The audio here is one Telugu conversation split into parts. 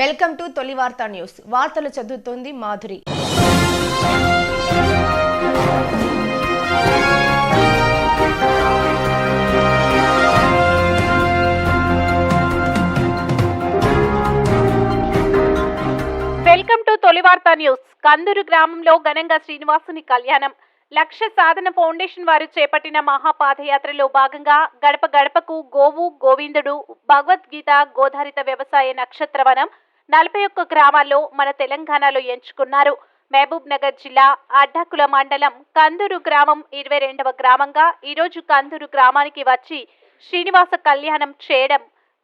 వెల్కమ్ టు తొలి వార్తా న్యూస్. వార్తలు చదువుతోంది మాధురి. వెల్కమ్ టు తొలి వార్తా న్యూస్. కందూరు గ్రామంలో ఘనంగా శ్రీనివాసుని కళ్యాణం. లక్ష్య సాధన ఫౌండేషన్ వారు చేపట్టిన మహాపాదయాత్రలో భాగంగా గడప గడపకు గోవు గోవిందుడు భగవద్గీత గోధారిత వ్యవసాయ నక్షత్రవనం నలభై ఒక్క గ్రామాల్లో మన తెలంగాణలో ఎంచుకున్నారు. మహబూబ్ నగర్ జిల్లా అడ్డాకుల మండలం కందూరు గ్రామం ఇరవై రెండవ గ్రామంగా ఈరోజు కందూరు గ్రామానికి వచ్చి శ్రీనివాస కళ్యాణం చేయడం.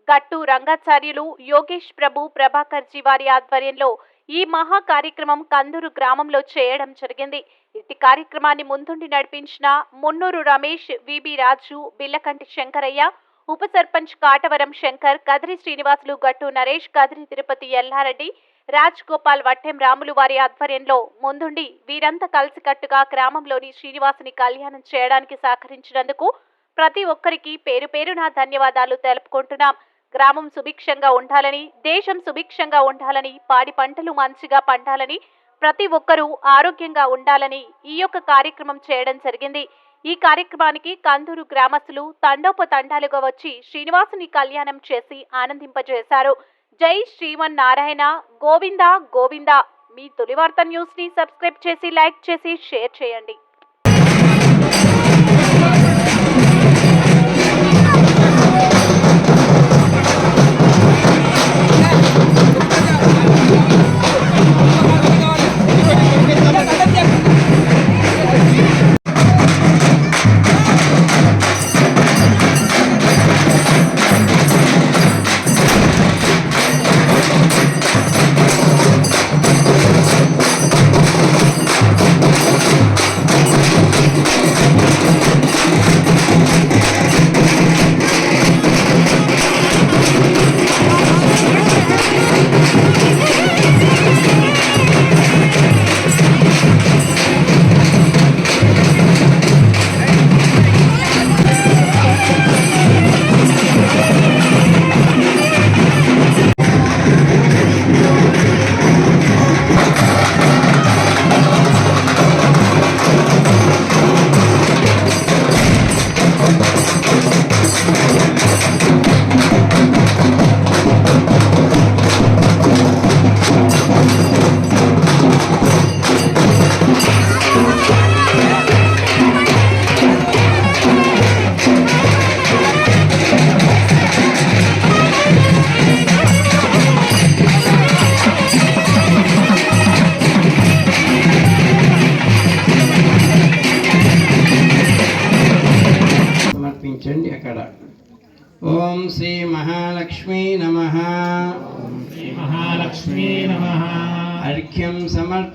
గట్టు రంగాచార్యులు యోగేష్ ప్రభు ప్రభాకర్ జీ వారి ఆధ్వర్యంలో ఈ మహా కార్యక్రమం కందూరు గ్రామంలో చేయడం జరిగింది. ఇట్టి కార్యక్రమాన్ని ముందుండి నడిపించిన మున్నూరు రమేష్ విబి రాజు బిల్లకంటి శంకరయ్య ఉప సర్పంచ్ కాటవరం శంకర్ కదిరి శ్రీనివాసులు గట్టు నరేష్ కదిరి తిరుపతి ఎల్లారెడ్డి రాజ్ గోపాల్ వట్టెం రాములు వారి ఆధ్వర్యంలో ముందుండి వీరంతా కలిసికట్టుగా గ్రామంలోని శ్రీనివాసుని కళ్యాణం చేయడానికి సహకరించినందుకు ప్రతి ఒక్కరికి పేరు పేరున ధన్యవాదాలు తెలుపుకుంటున్నాం. గ్రామం సుభిక్షంగా ఉండాలని దేశం సుభిక్షంగా ఉండాలని పాడి పంటలు మంచిగా పండాలని ప్రతి ఒక్కరూ ఆరోగ్యంగా ఉండాలని ఈ యొక్క కార్యక్రమం చేయడం జరిగింది. ఈ కార్యక్రమానికి కందూరు గ్రామస్తులు తండోపతండాలుగా వచ్చి శ్రీనివాసుని కళ్యాణం చేసి ఆనందింపజేశారు. జై శ్రీమన్ నారాయణ గోవింద గోవింద. మీ తొలి వార్త న్యూస్ని సబ్స్క్రైబ్ చేసి లైక్ చేసి షేర్ చేయండి.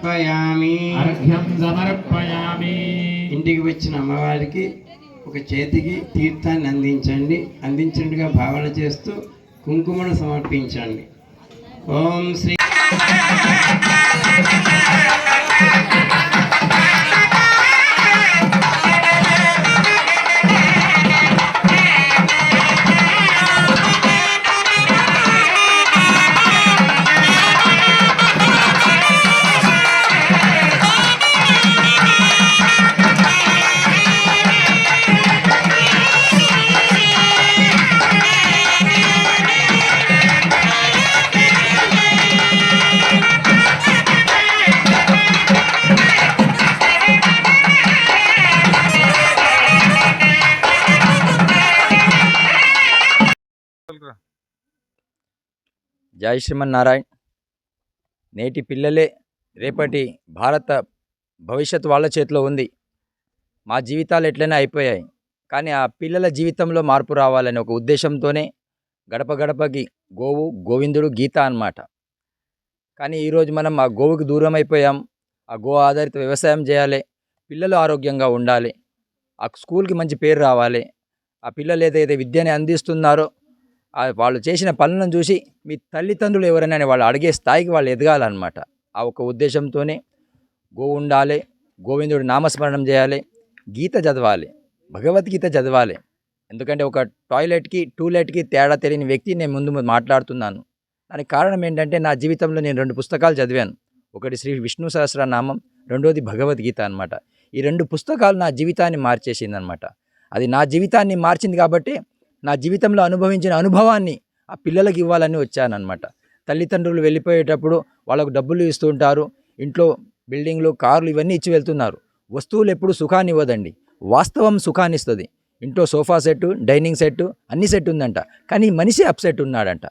సమర్పయామి. అర్ఘ్యం సమర్పయామి. ఇంటికి వచ్చిన అమ్మవారికి ఒక చేతికి తీర్థాన్ని అందించండి. అందించినట్టుగా భావన చేస్తూ కుంకుమను సమర్పించండి. ఓం శ్రీ జై శ్రీమన్నారాయణ్. నేటి పిల్లలే రేపటి భారత భవిష్యత్తు వాళ్ళ చేతిలో ఉంది. మా జీవితాలు ఎట్లయినా అయిపోయాయి. కానీ ఆ పిల్లల జీవితంలో మార్పు రావాలనే ఒక ఉద్దేశంతోనే గడప గడపకి గోవు గోవిందుడు గీత అన్నమాట. కానీ ఈరోజు మనం ఆ గోవుకి దూరం అయిపోయాం ఆ గో ఆధారిత వ్యవసాయం చేయాలి. పిల్లలు ఆరోగ్యంగా ఉండాలి. ఆ స్కూల్కి మంచి పేరు రావాలి. ఆ పిల్లలు ఏదైతే విద్యని అందిస్తున్నారో వాళ్ళు చేసిన పనులను చూసి మీ తల్లిదండ్రులు ఎవరైనా వాళ్ళు అడిగే స్థాయికి వాళ్ళు ఎదగాలన్నమాట. ఆ ఒక ఉద్దేశంతోనే గో ఉండాలి గోవిందుడు నామస్మరణం చేయాలి గీత చదవాలి భగవద్గీత చదవాలి. ఎందుకంటే ఒక టాయిలెట్కి టూలెట్కి తేడా తెలియని వ్యక్తి నేను ముందు మాట్లాడుతున్నాను. దానికి కారణం ఏంటంటే నా జీవితంలో నేను రెండు పుస్తకాలు చదివాను. ఒకటి శ్రీ విష్ణు సహస్రనామం రెండోది భగవద్గీత అనమాట ఈ రెండు పుస్తకాలు నా జీవితాన్ని మార్చేసింది అనమాట అది నా జీవితాన్ని మార్చింది కాబట్టి నా జీవితంలో అనుభవించిన అనుభవాన్ని ఆ పిల్లలకి ఇవ్వాలని వచ్చానమాట తల్లిదండ్రులు వెళ్ళిపోయేటప్పుడు వాళ్ళకు డబ్బులు ఇస్తూ ఉంటారు. ఇంట్లో బిల్డింగ్లు కార్లు ఇవన్నీ ఇచ్చి వెళ్తున్నారు. వస్తువులు ఎప్పుడు సుఖాన్ని ఇవ్వదండి. వాస్తవం సుఖాన్ని ఇస్తుంది. ఇంట్లో సోఫా సెట్ డైనింగ్ సెట్ అన్ని సెట్ ఉందంట. కానీ మనిషి అప్సెట్ ఉన్నాడంట.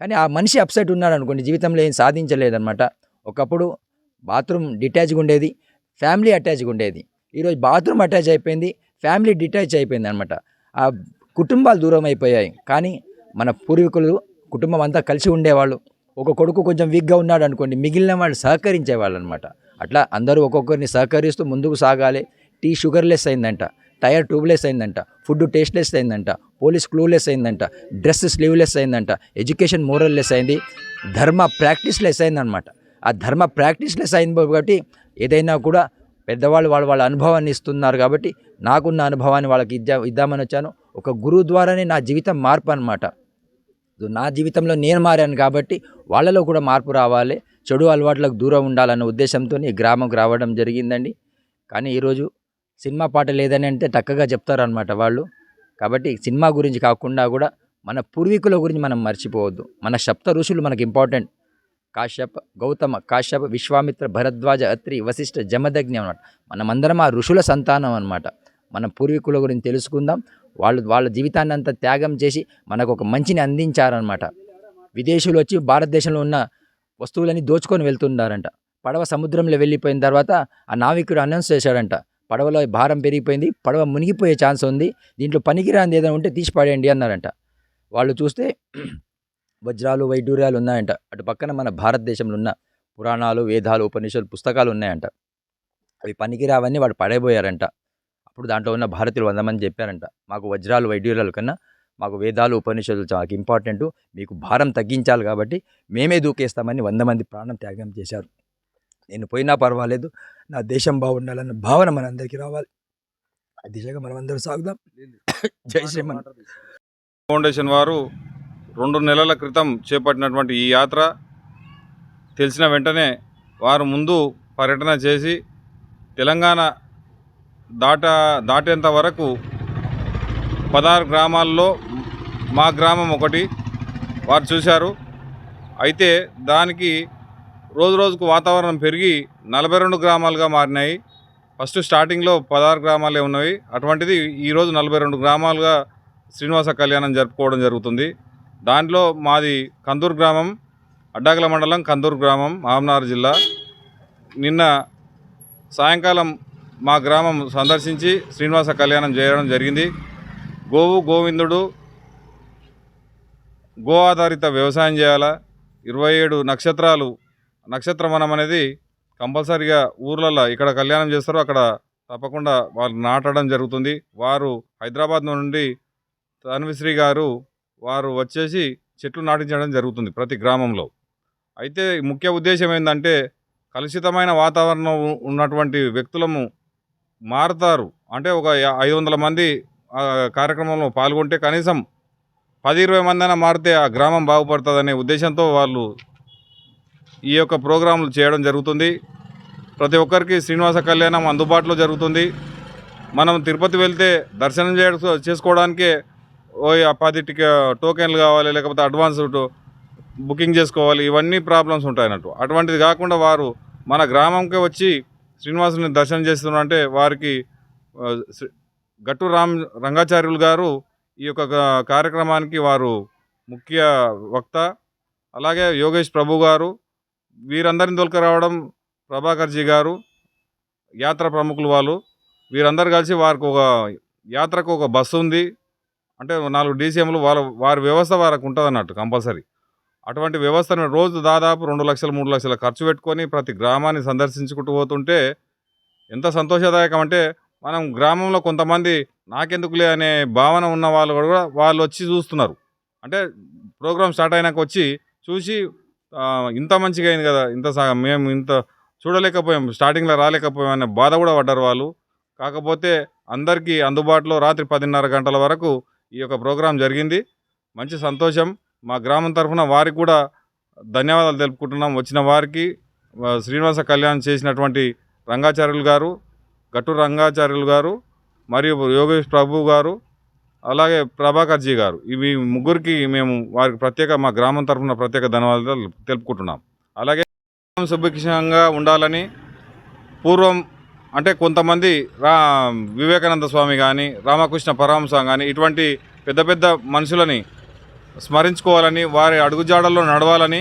కానీ ఆ మనిషి అప్సెట్ ఉన్నాడు అనుకోండి జీవితంలో ఏం సాధించలేదనమాట ఒకప్పుడు బాత్రూమ్ డిటాచ్గా ఉండేది. ఫ్యామిలీ అటాచ్గా ఉండేది. ఈరోజు బాత్రూమ్ అటాచ్ అయిపోయింది. ఫ్యామిలీ డిటాచ్ అయిపోయింది అనమాట ఆ కుటుంబాలు దూరం అయిపోయాయి కానీ మన పూర్వీకులు కుటుంబం అంతా కలిసి ఉండేవాళ్ళు. ఒక కొడుకు కొంచెం వీక్గా ఉన్నాడు అనుకోండి మిగిలిన వాళ్ళు సహకరించేవాళ్ళు అనమాట అట్లా అందరూ ఒక్కొక్కరిని సహకరిస్తూ ముందుకు సాగాలి. టీ షుగర్లెస్ అయిందంట టైర్ ట్యూబ్లెస్ అయిందంట ఫుడ్ టేస్ట్లెస్ అయిందంట పోలీస్ క్లూలెస్ అయిందంట డ్రెస్ స్లీవ్లెస్ అయిందంట ఎడ్యుకేషన్ మోరల్ లెస్ అయింది ధర్మ ప్రాక్టీస్లెస్ అయిందనమాట. ఆ ధర్మ ప్రాక్టీస్లెస్ అయింది కాబట్టి ఏదైనా కూడా పెద్దవాళ్ళు వాళ్ళ వాళ్ళ అనుభవాన్ని ఇస్తున్నారు కాబట్టి నాకున్న అనుభవాన్ని వాళ్ళకి ఇద్దా ఇద్దామని వచ్చాను. ఒక గురువు ద్వారానే నా జీవితం మార్పు అనమాట నా జీవితంలో నేను మారాను కాబట్టి వాళ్ళలో కూడా మార్పు రావాలి. చెడు అలవాట్లకు దూరం ఉండాలన్న ఉద్దేశంతో ఈ గ్రామంకి రావడం జరిగిందండి. కానీ ఈరోజు సినిమా పాట లేదని అంటే చక్కగా చెప్తారనమాట వాళ్ళు. కాబట్టి సినిమా గురించి కాకుండా కూడా మన పూర్వీకుల గురించి మనం మర్చిపోవద్దు. మన సప్త ఋషులు మనకి ఇంపార్టెంట్. కాశ్యప గౌతమ కాశ్యప విశ్వామిత్ర భరద్వాజ అత్రి వశిష్ఠ జమదగ్ని అనమాట మనమందరం ఆ ఋషుల సంతానం అనమాట మన పూర్వీకుల గురించి తెలుసుకుందాం. వాళ్ళు వాళ్ళ జీవితాన్ని అంతా త్యాగం చేసి మనకు ఒక మంచిని అందించారనమాట విదేశీయులు వచ్చి భారతదేశంలో ఉన్న వస్తువులని దోచుకొని వెళ్తున్నారంట. పడవ సముద్రంలో వెళ్ళిపోయిన తర్వాత ఆ నావికుడు అనౌన్స్ చేశాడంట. పడవలో భారం పెరిగిపోయింది పడవ మునిగిపోయే ఛాన్స్ ఉంది దీంట్లో పనికిరాంది ఏదైనా ఉంటే తీసి పడేయండి అన్నారంట. వాళ్ళు చూస్తే వజ్రాలు వైడూర్యాలు ఉన్నాయంట. అటు పక్కన మన భారతదేశంలో ఉన్న పురాణాలు వేదాలు ఉపనిషత్తులు పుస్తకాలు ఉన్నాయంట. అవి పనికిరావన్నీ వాడు పడైపోయారంట అప్పుడు దాంట్లో ఉన్న భారతీయులు వంద మంది చెప్పారంట మాకు వజ్రాలు వైడ్యూరాలు కన్నా మాకు వేదాలు ఉపనిషత్తులు చాలా ఇంపార్టెంట్. మీకు భారం తగ్గించాలి కాబట్టి మేమే దూకేస్తామని వంద మంది ప్రాణం త్యాగం చేశారు. నేను పోయినా పర్వాలేదు. నా దేశం బాగుండాలన్న భావన మనందరికీ రావాలి. ఆ దిశగా మనం అందరూ సాగుదాం. జై శ్రీమన్. ఫౌండేషన్ వారు రెండు నెలల క్రితం చేపట్టినటువంటి ఈ యాత్ర తెలిసిన వెంటనే వారు ముందు పర్యటన చేసి తెలంగాణ దాట దాటేంత వరకు పదహారు గ్రామాల్లో మా గ్రామం ఒకటి వారు చూశారు. అయితే దానికి రోజు రోజుకు వాతావరణం పెరిగి నలభై రెండు గ్రామాలుగా మారినాయి. ఫస్ట్ స్టార్టింగ్లో పదహారు గ్రామాలే ఉన్నాయి అటువంటిది ఈరోజు నలభై రెండు గ్రామాలుగా శ్రీనివాస కళ్యాణం జరుపుకోవడం జరుగుతుంది. దాంట్లో మాది కందూరు గ్రామం అడ్డాగల మండలం కందూరు గ్రామం మహమ్నార్ జిల్లా. నిన్న సాయంకాలం మా గ్రామం సందర్శించి శ్రీనివాస కళ్యాణం చేయడం జరిగింది. గోవు గోవిందుడు గో ఆధారిత వ్యవసాయం చేయాలా? ఇరవై ఏడు నక్షత్రాలు నక్షత్రవనం అనేది కంపల్సరిగా ఊర్లలో ఇక్కడ కళ్యాణం చేస్తారో. అక్కడ తప్పకుండా వాళ్ళు నాటడం జరుగుతుంది. వారు హైదరాబాద్ నుండి తన్విశ్రీ గారు వారు వచ్చేసి చెట్లు నాటించడం జరుగుతుంది ప్రతి గ్రామంలో. అయితే ముఖ్య ఉద్దేశం ఏంటంటే కలుషితమైన వాతావరణం ఉన్నటువంటి వ్యక్తులము మారుతారు. అంటే ఒక ఐదు వందల మంది ఆ కార్యక్రమంలో పాల్గొంటే కనీసం పది ఇరవై మంది అయినా మారితే ఆ గ్రామం బాగుపడుతుందనే ఉద్దేశంతో వాళ్ళు ఈ యొక్క ప్రోగ్రాంలు చేయడం జరుగుతుంది. ప్రతి ఒక్కరికి శ్రీనివాస కళ్యాణం అందుబాటులో జరుగుతుంది. మనం తిరుపతి వెళ్తే దర్శనం చేయడం చేసుకోవడానికే ఓ ఆ పది టికె టోకెన్లు కావాలి లేకపోతే అడ్వాన్స్ బుకింగ్ చేసుకోవాలి ఇవన్నీ ప్రాబ్లమ్స్ ఉంటాయి అన్నట్టు అటువంటిది కాకుండా వారు మన గ్రామంకి వచ్చి శ్రీనివాసుని దర్శనం చేస్తున్నారంటే వారికి శ్రీ- గట్టు రామ్ రంగాచార్యులు గారు ఈ యొక్క కార్యక్రమానికి వారు ముఖ్య వక్త. అలాగే యోగేష్ ప్రభు గారు వీరందరిని దొలకరావడం ప్రభాకర్జీ గారు యాత్ర ప్రముఖులు వాళ్ళు. వీరందరూ కలిసి వారికి ఒక యాత్రకు ఒక బస్సు ఉంది. అంటే నాలుగు డీసీఎంలు వాళ్ళ వారి వ్యవస్థ వారికి ఉంటుంది అన్నట్టు కంపల్సరీ. అటువంటి వ్యవస్థను రోజు దాదాపు రెండు లక్షలు మూడు లక్షల ఖర్చు పెట్టుకొని ప్రతి గ్రామాన్ని సందర్శించుకుంటూ పోతుంటే ఎంత సంతోషదాయకం అంటే మనం గ్రామంలో కొంతమంది నాకెందుకులే అనే భావన ఉన్న వాళ్ళు కూడా వాళ్ళు వచ్చి చూస్తున్నారు. అంటే ప్రోగ్రామ్ స్టార్ట్ అయినాక వచ్చి చూసి ఇంత మంచిగా అయింది కదా ఇంత మేము ఇంత చూడలేకపోయాం స్టార్టింగ్లో రాలేకపోయాం అనే బాధ కూడా పడ్డారు వాళ్ళు. కాకపోతే అందరికీ అందుబాటులో రాత్రి పదిన్నర గంటల వరకు ఈ యొక్క ప్రోగ్రాం జరిగింది. మంచి సంతోషం. మా గ్రామం తరఫున వారికి కూడా ధన్యవాదాలు తెలుపుకుంటున్నాం. వచ్చిన వారికి శ్రీనివాస కళ్యాణ్ చేసినటువంటి రంగాచార్యులు గారు గట్టు రంగాచార్యులు గారు మరియు యోగేష్ ప్రభు గారు అలాగే ప్రభాకర్ జీ గారు. ఇవి ముగ్గురికి మేము వారికి ప్రత్యేక మా గ్రామం తరఫున ప్రత్యేక ధన్యవాదాలు తెలుపుకుంటున్నాం. అలాగే సుభిక్షంగా ఉండాలని పూర్వం అంటే కొంతమంది రా వివేకానంద స్వామి కానీ రామకృష్ణ పరమహంస కానీ ఇటువంటి పెద్ద పెద్ద మనుషులని స్మరించుకోవాలని వారి అడుగుజాడల్లో నడవాలని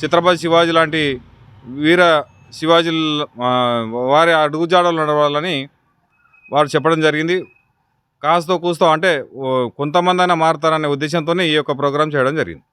ఛత్రపతి శివాజీ లాంటి వీర శివాజీ వారి అడుగుజాడల్లో నడవాలని వారు చెప్పడం జరిగింది. కాస్తో కూస్తో అంటే కొంతమంది అయినా మారుతారనే ఉద్దేశంతోనే ఈ యొక్క ప్రోగ్రాం చేయడం జరిగింది.